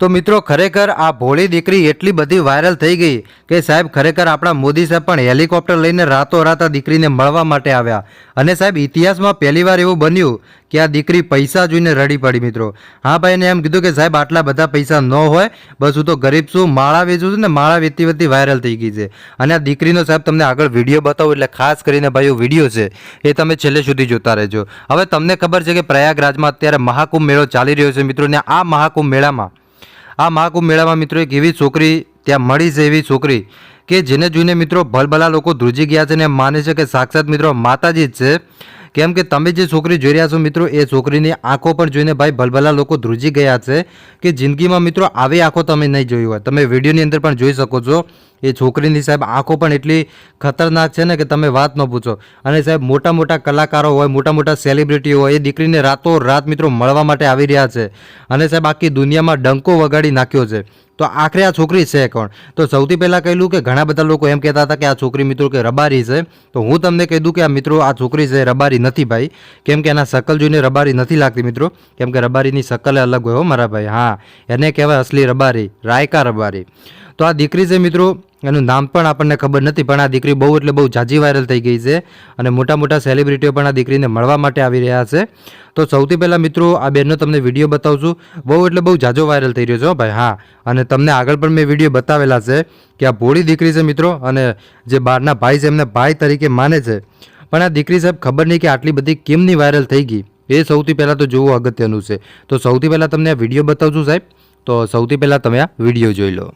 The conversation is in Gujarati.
તો મિત્રો, ખરેખર આ ભોળી દીકરી એટલી બધી વાયરલ થઈ ગઈ કે સાહેબ, ખરેખર આપણા મોદી સાહેબ પણ હેલિકોપ્ટર લઈને રાતોરાત આ દીકરીને મળવા માટે આવ્યા. અને સાહેબ, ઇતિહાસમાં પહેલીવાર એવું બન્યું કે આ દીકરી પૈસા જોઈને રડી પડી મિત્રો. હા ભાઈ એને એમ કીધું કે સાહેબ, આટલા બધા પૈસા ન હોય, બસ હું તો ગરીબ છું, માળા વેચું છું ને માળા વેચતી વેચતી વાયરલ થઈ ગઈ છે. અને આ દીકરીનો સાહેબ, તમને આગળ વીડિયો બતાવું એટલે ખાસ કરીને ભાઈઓ વીડિયો છે, એ તમે છેલ્લે સુધી જોતા રહેજો. હવે તમને ખબર છે કે પ્રયાગરાજમાં અત્યારે મહાકુંભ મેળો ચાલી રહ્યો છે મિત્રો, ને આ મહાકુંભ મેળામાં આ મહાકુંભ મેળામાં મિત્રો એક એવી છોકરી ત્યાં મળી છે એવી છોકરી કે જેને જોઈને મિત્રો ભલભલા લોકો ધ્રુજી ગયા છે અને માને છે કે સાક્ષાત મિત્રો માતાજી જ છે. કેમ કે તમે જે છોકરી જોઈ રહ્યા છો મિત્રો, એ છોકરીની આંખો પણ જોઈને ભાઈ ભલભલા લોકો ધ્રુજી ગયા છે કે જિંદગીમાં મિત્રો આવી આંખો તમે નહીં જોઈ હોય. તમે વિડીયોની અંદર પણ જોઈ શકો છો, એ છોકરીની સાહેબ આંખો પણ એટલી ખતરનાક છે ને કે તમે વાત ન પૂછો. અને સાહેબ મોટા મોટા કલાકારો હોય, મોટા મોટા સેલિબ્રિટીઓ હોય, એ દીકરીને રાતો રાત મિત્રો મળવા માટે આવી રહ્યા છે. અને સાહેબ આખી દુનિયામાં ડંકો વગાડી નાખ્યો છે. તો આખરે આ છોકરી છે કોણ? તો સૌથી પહેલાં કહેલું કે ઘણા બધા લોકો એમ કહેતા હતા કે આ છોકરી મિત્રો કે રબારી છે. તો હું તમને કહી દઉં કે આ મિત્રો, આ છોકરી છે રબારી નથી ભાઈ. કેમ કે એના શકલ જોઈને રબારી નથી લાગતી મિત્રો. કેમ કે રબારીની શકલ અલગ હોય હો મારા ભાઈ. હા, એને કહેવાય અસલી રબારી, રાયકા રબારી. તો આ દીકરી છે મિત્રો, એનું નામ પણ આપણને ખબર નથી, પણ આ દીકરી બહુ એટલે બહુ જાજી વાયરલ થઈ ગઈ છે અને મોટા મોટા સેલિબ્રિટીઓ પણ આ દીકરીને મળવા માટે આવી રહ્યા છે. તો સૌથી પહેલાં મિત્રો, આ બેનનો તમને વીડિયો બતાવું છું બહુ એટલે બહુ જાજો વાયરલ થઈ રહ્યો છે ભાઈ, હા. અને તમને આગળ પણ મેં વીડિયો બતાવેલા છે કે આ ભોળી દીકરી છે મિત્રો અને જે બહારના ભાઈ છે એમને ભાઈ તરીકે માને છે. પણ આ દીકરી સાહેબ ખબર નહીં કે આટલી બધી કેમની વાયરલ થઈ ગઈ? એ સૌથી પહેલાં તો જોવું અગત્યનું છે. તો સૌથી પહેલાં તમને આ વીડિયો બતાવું છું સાહેબ. તો સૌથી પહેલાં તમે આ વીડિયો જોઈ લો.